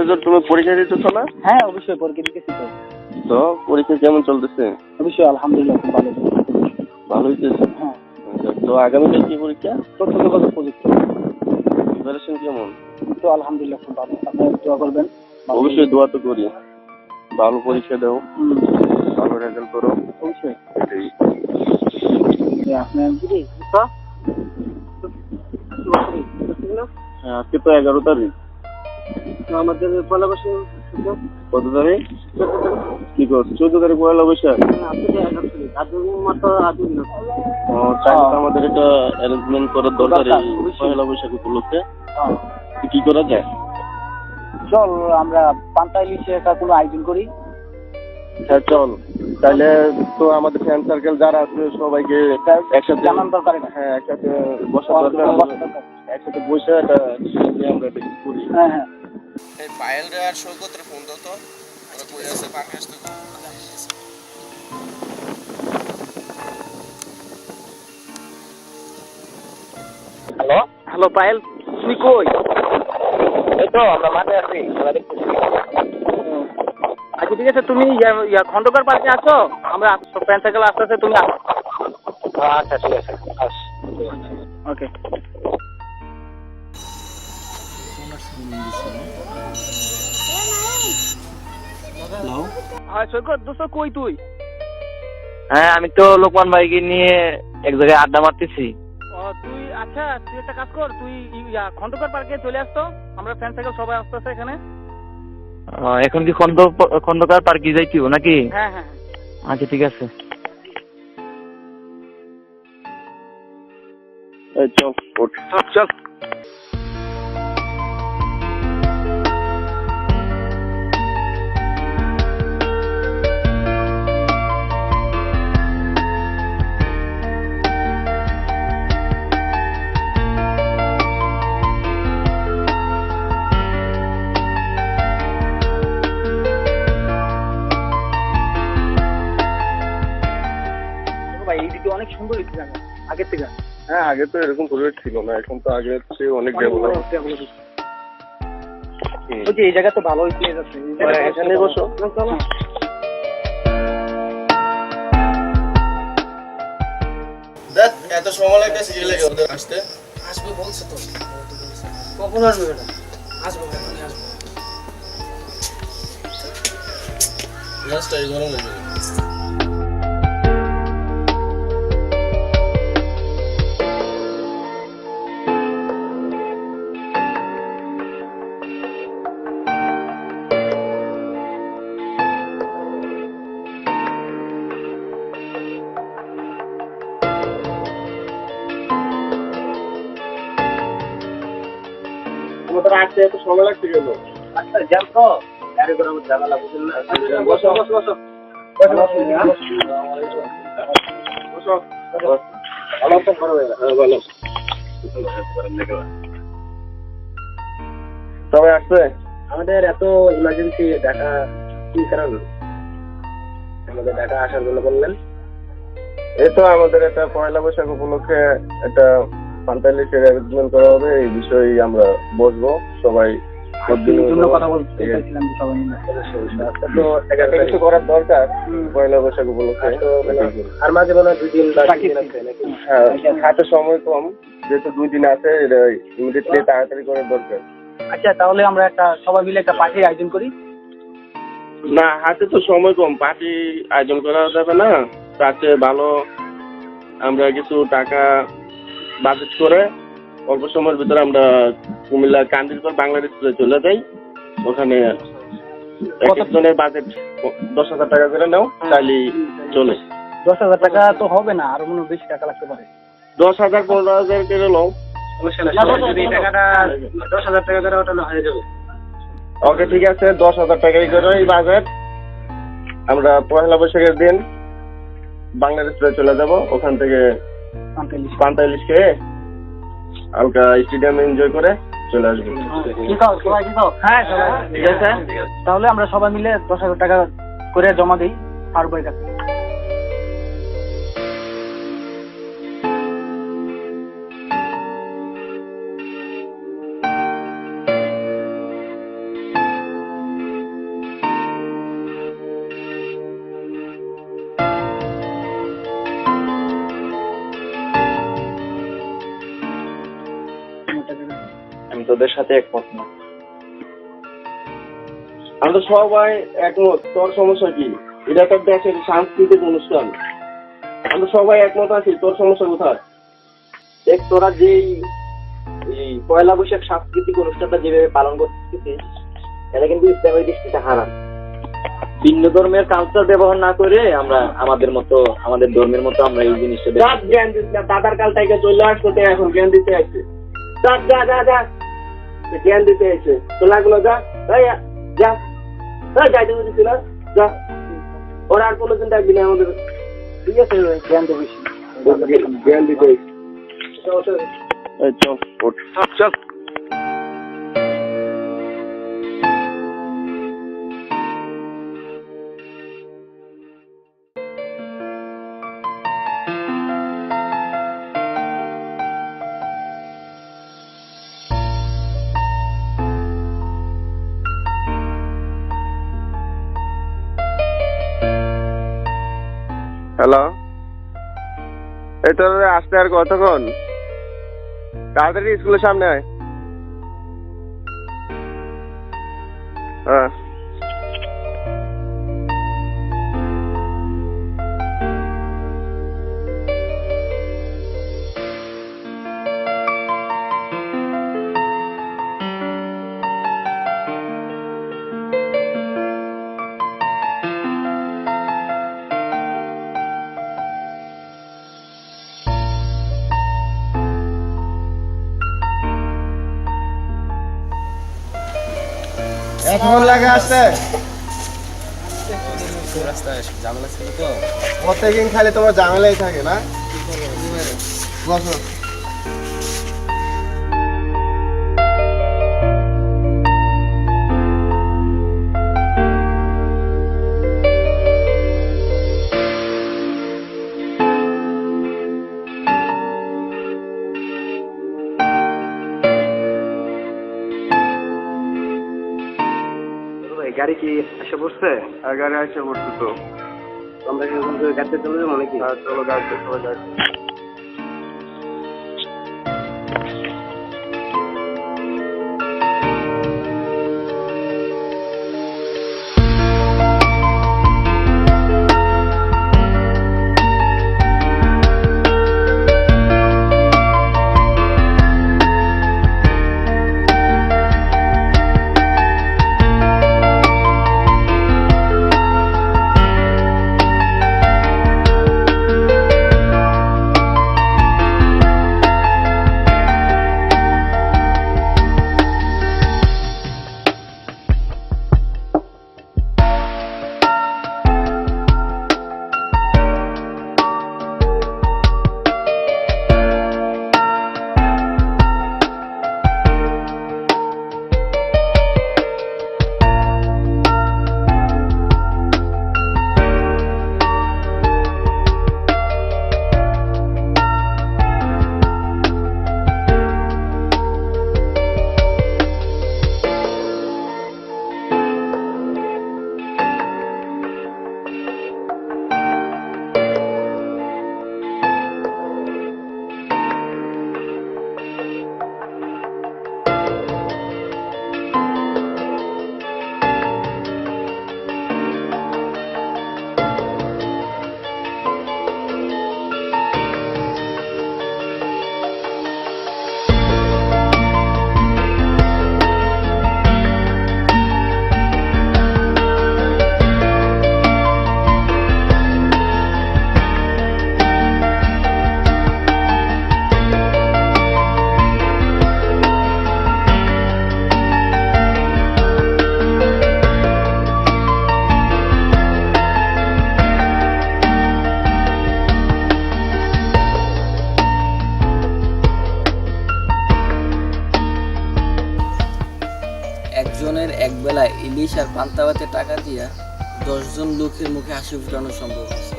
তুমি পরীক্ষা দিতেছো না? হ্যাঁ অবশ্যই পরীক্ষা দিতেছি তো তো পরীক্ষা কেমন চলতেছে? অবশ্যই আলহামদুলিল্লাহ খুব ভালো ভালো হইতেছে হ্যাঁ। তো আগামীকাল কি পরীক্ষা? তথ্য যোগাযোগ প্রযুক্তি প্রিপারেশন কেমন? তো আলহামদুলিল্লাহ খুব ভালো। আপনি দোয়া করবেন। অবশ্যই দোয়া তো করি। ভালো পরীক্ষা দাও। ভালো রেজাল্ট করো। অবশ্যই। এটাই। হ্যাঁ আজকে তো এগারো তারিখ। আমাদের পয়লা বছর কত তারিখ? কি করছ চোদ্দ তারিখ পয়লা বৈশাখ? তো আমাদের এটা অ্যারেঞ্জমেন্ট করার দরকার পয়লা বৈশাখ উপলক্ষে। কি করা যায়? চল আমরা পান্তা ইলিশে একটা কোনো আয়োজন করি। হ্যাঁ চল। তাহলে তো আমাদের ফ্রেন্ড সার্কেল যারা আছে সবাইকে একসাথে জানান দরকার হ্যাঁ একসাথে বসা দরকার। একসাথে বসে একটা আমরা করি। হ্যাঁ হ্যাঁ। এই পায়েল আর সৈকতের ফোন দাও তো। ওরা কই আছে? পার্কে আসতে হ্যালো? হ্যালো পায়েল তুই কই? এই তো আমরা মাঠে আছি খেলা দেখতেছি। আচ্ছা ঠিক আছে তুমি খন্দকার পার্কে আছো? আমরা প্যান্ট সাইকেল আসতে আসতে তুমি আসো। আচ্ছা ঠিক আছে আস। ওকে। হ্যাঁ সৈকত দোস্ত কই তুই? হ্যাঁ আমি তো লোকমান ভাইকে নিয়ে এক জায়গায় আড্ডা মারতেছি। তুই আচ্ছা তুই একটা কাজ কর তুই খন্দকার পার্কে চলে আসতো আমরা ফ্যান সাইকেল সবাই আসতেছে এখানে। আহ, এখন কি খন্দ খন্দকার পার্কে যাইতিও নাকি? হ্যাঁ হ্যাঁ আচ্ছা ঠিক আছে। এই চল হ্যাঁ চল। আগে তো এরকম পরিবেশ ছিল না এখন তো আগে চেয়ে অনেক ডেভেলপ বলছি এই জায়গা তো ভালোই প্লেস আছে এই জায়গাটা এখানে বসো। দেখ এত সময় লাগে ওদের আসতে। আসবে বলছে তো। কখন আসবে ম্যাডাম আসব এখনই আসব। জাস্ট এই গরম হয়ে যাবে আসতে এত সময় লাগছে কেন? আচ্ছা জ্যাম তো। গাড়ি করে আমার ঝামেলা বুঝলেন না বসো বসো বসো বসো। ভালো তো ভালো হ্যাঁ ভালো। সবাই আসছে? আমাদের এত ইমার্জেন্সি ডাটা কি কারণ? আমাদের ডাটা আসার জন্য বললেন। এই তো আমাদের একটা পয়লা বৈশাখ উপলক্ষে একটা অ্যারেঞ্জমেন্ট করা হবে এই বিষয়ে আমরা বসবো। সবাই জন্য কথা বলতে চাইছিলাম যে সবাই মিলে। তো কিছু করার দরকার। পয়লা বৈশাখ আর মাঝে মনে হয় দুই দিন হাতে সময় কম যেহেতু দুই দিন আছে ইমিডিয়েটলি তাড়াতাড়ি করার দরকার। আচ্ছা তাহলে আমরা একটা সবাই মিলে একটা পার্টির আয়োজন করি। না হাতে তো সময় কম পার্টি আয়োজন করা যাবে না। তার চেয়ে ভালো আমরা কিছু টাকা বাজেট করে অল্প সময়ের ভিতরে আমরা কুমিল্লা কান্দিরপর বাংলাদেশে চলে যাই। ওখানে এক একজনের বাজেট দশ হাজার টাকা করে নাও তাহলে চলে। দশ হাজার টাকা তো হবে না আরও মনে বেশি টাকা লাগতে পারে। দশ হাজার পনেরো হাজার করে নাও। যদি এই টাকাটা দশ হাজার টাকা করে ওটা হয়ে যাবে। ওকে ঠিক আছে দশ হাজার টাকাই করে এই বাজেট আমরা পয়লা বৈশাখের দিন বাংলাদেশে চলে যাব। ওখান থেকে পান্তা ইলিশ খেয়ে হালকা স্টেডিয়ামে এনজয় করে চলে আসব। কি খাও সবাই কি খাও? হ্যাঁ ঠিক আছে? তাহলে আমরা সবাই মিলে দশ হাজার টাকা করে জমা দিই ফারুক ভাইয়ের কাছে। তোদের সাথে একমত না। আমরা সবাই একমত, তোর সমস্যা কি? এটা তো দেশের সাংস্কৃতিক অনুষ্ঠান। আমরা সবাই একমত আছি, তোর সমস্যা কোথায়? দেখ, তোরা যেই পয়লা বৈশাখ সাংস্কৃতিক অনুষ্ঠানটা যেভাবে পালন করতেছিস, এটা কিন্তু ইসলামের দৃষ্টিতে হারাম। ভিন্ন ধর্মের কালচার ব্যবহার না করে আমরা আমাদের মতো, আমাদের ধর্মের মতো আমরা এই জিনিসটা জ্ঞান না, দাদার কাল থেকে চলে আসতো এখন জ্ঞান দিতে আসছে। যা যা। জ্ঞান দিতে এসে। তো লাগল যা যা যাইতে বলছি না যা। ওরা আর কোনোদিন ডাকবি না আমাদের। ঠিক আছে জ্ঞান দেবে। জ্ঞান দিতে। চল চল। হ্যালো? এই তোর আসতে আর কতক্ষণ? তাড়াতাড়ি স্কুলের সামনে হ্যাঁ। এখন লাগে আসতে? রাস্তায় ঝামেলা ছিল তো। প্রত্যেকদিন খালি তোমার ঝামেলাই থাকে না? বসো। গাড়ি কি এসে পড়ছে আর গাড়ি এসে পড়ছে তো। আমরা কি গাড়িতে চলে যাব নাকি? হ্যাঁ চলো গাড়িতে চলে যাই। একবেলা ইলিশ আর পান্তাভাতে টাকা দিয়া দশজন লোকের মুখে হাসি ফুটানো সম্ভব হয়েছে।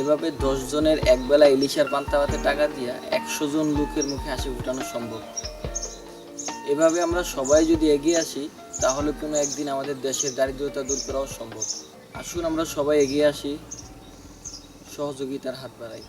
এভাবে দশজনের একবেলা ইলিশ আর পান্তাভাতে টাকা দিয়া একশো জন লোকের মুখে হাসি ফুটানো সম্ভব। এভাবে আমরা সবাই যদি এগিয়ে আসি, তাহলে কোনো একদিন আমাদের দেশের দারিদ্রতা দূর করাও সম্ভব। আসুন আমরা সবাই এগিয়ে আসি, সহযোগিতার হাত বাড়াই।